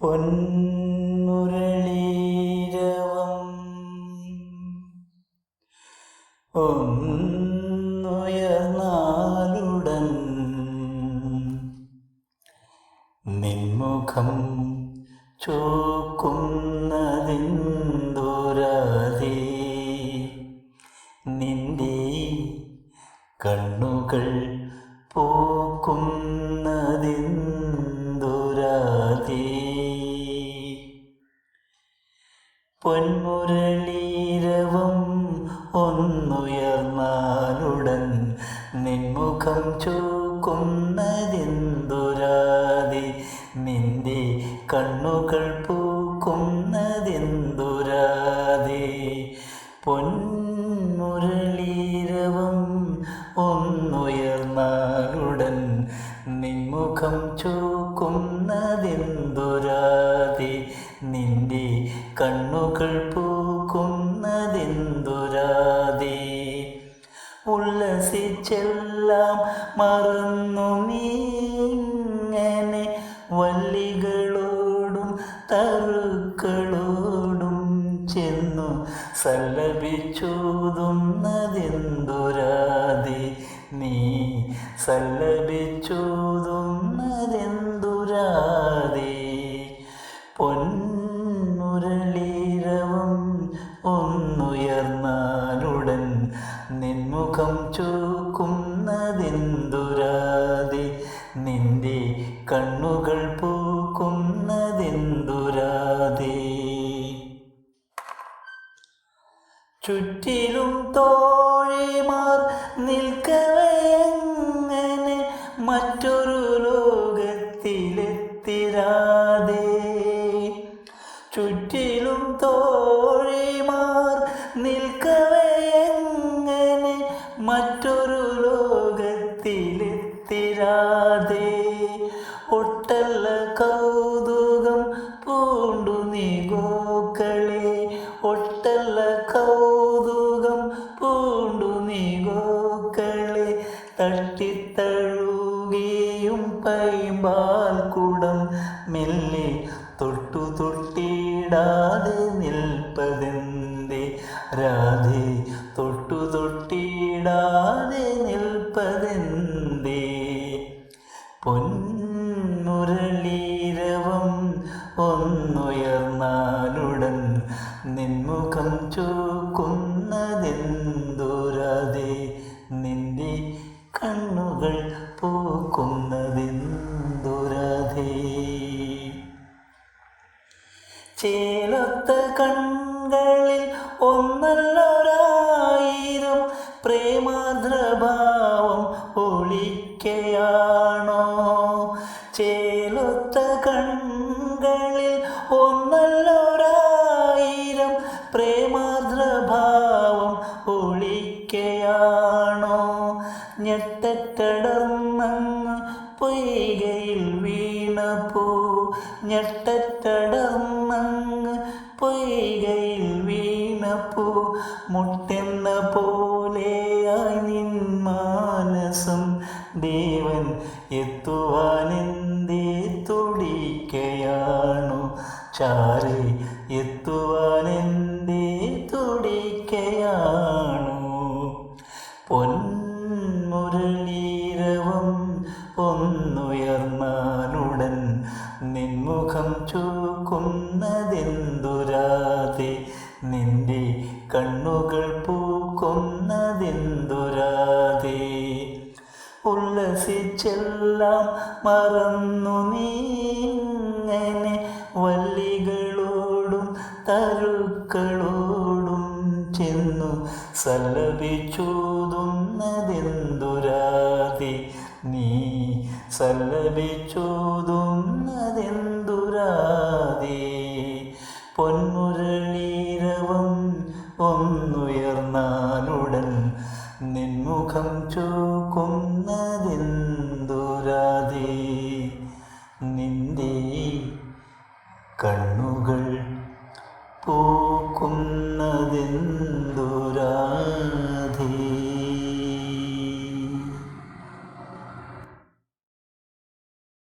പൊന്മുരളീരവം ഒന്നുയർന്നാലുടൻ നിൻമുഖം ചോക്കുന്നതിന്തുരാതി നിന്റെ കണ്ണുകൾ പൂക്കുന്നതിന്തുരാതി ഒന്നുയർന്നാലുടൻ നിൻമുഖം ചൂക്കുന്നതെന്തുരാതി നിന്റെ കണ്ണുകൾ പൂക്കുന്നതെന്തുരാതി പൊന്മുരളീരവം ഒന്നുയർന്നാലുടൻ നിൻമുഖം ചൂക്കുന്നതെന്തുരാതി നിന്റെ കണ്ണുകൾ പൂക്കുന്നതെന്തുരാതി ഉല്ലസിച്ചെല്ലാം മറന്നു നീങ്ങനെ വള്ളികളോടും തറുക്കളോടും ചെന്നു സല്ലപിച്ചൂതുന്നതെന്തുരാതി നീ? സല്ലപിച്ചൂതുന്നതെന്തുരാതി പൊൻ ഒന്നുയർന്നാലുടൻ നിൻമുഖം ചൂക്കുന്നതെന്തുരാതി കണ്ണുകൾ പൂക്കുന്നതെന്തുരാതെ ചുറ്റിലും തോഴിമാർ നിൽക്കവയങ്ങനെ മറ്റൊരു ലോകത്തിലെത്തിരാതെ ചുറ്റിലും തോഴിമാർ ഒട്ടല്ല കൗതുകം പൂണ്ടു നീ ഗോക്കളെ തട്ടിത്തഴുകയും പൈമ്പാൽ കുടം മെല്ലെ തൊട്ടു തൊട്ടിടാതെ നിൽപ്പതെന്തേ? രാധേ തൊട്ടു തൊട്ടിടാതെ നിൻമുഖം ചൂക്കുന്നതെന്തുരാതെ? നിന്റെ കണ്ണുകൾ പൂക്കുന്നതെന്തുരാതെ? ചേലത്ത കണ്ണുകളിൽ ഒന്നല്ലൊരായിരം പ്രേമാദ്രഭാവം ഞെട്ടറ്റടർന്നങ്ങ് പൊയ്കയിൽ വീണപ്പോ. ഞെട്ടറ്റടർന്നങ്ങ് പൊയ്കയിൽ വീണപ്പോ. മുട്ടെന്ന പോലെയായി നിൻ മാനസം ദേവൻ എത്തുവാനെന്തേ തുടിക്കയാണു? ചാരി എത്തുവാനെന്തേ തുടിക്കയാണു? പൊന്മുരളീരവം ചൂക്കുന്നതെന്തുരാതെ നിന്റെ കണ്ണുകൾ പൂക്കുന്നതെന്തുരാതെ ഉല്ലസിച്ചെല്ലാം മറന്നു നീങ്ങനെ വല്ലികളോടും തരുക്കളോടും ചെന്നു സല്ലപിച്ചോതുന്നതെന്തുരാതെ നീ സല്ലപിച്ചൂതുന്നതെന്തുരാതി കൊന്നതെന്തുരാതെ നിന്റെ കണ്ണുകൾ പൂക്കുന്നതെന്തുരാ?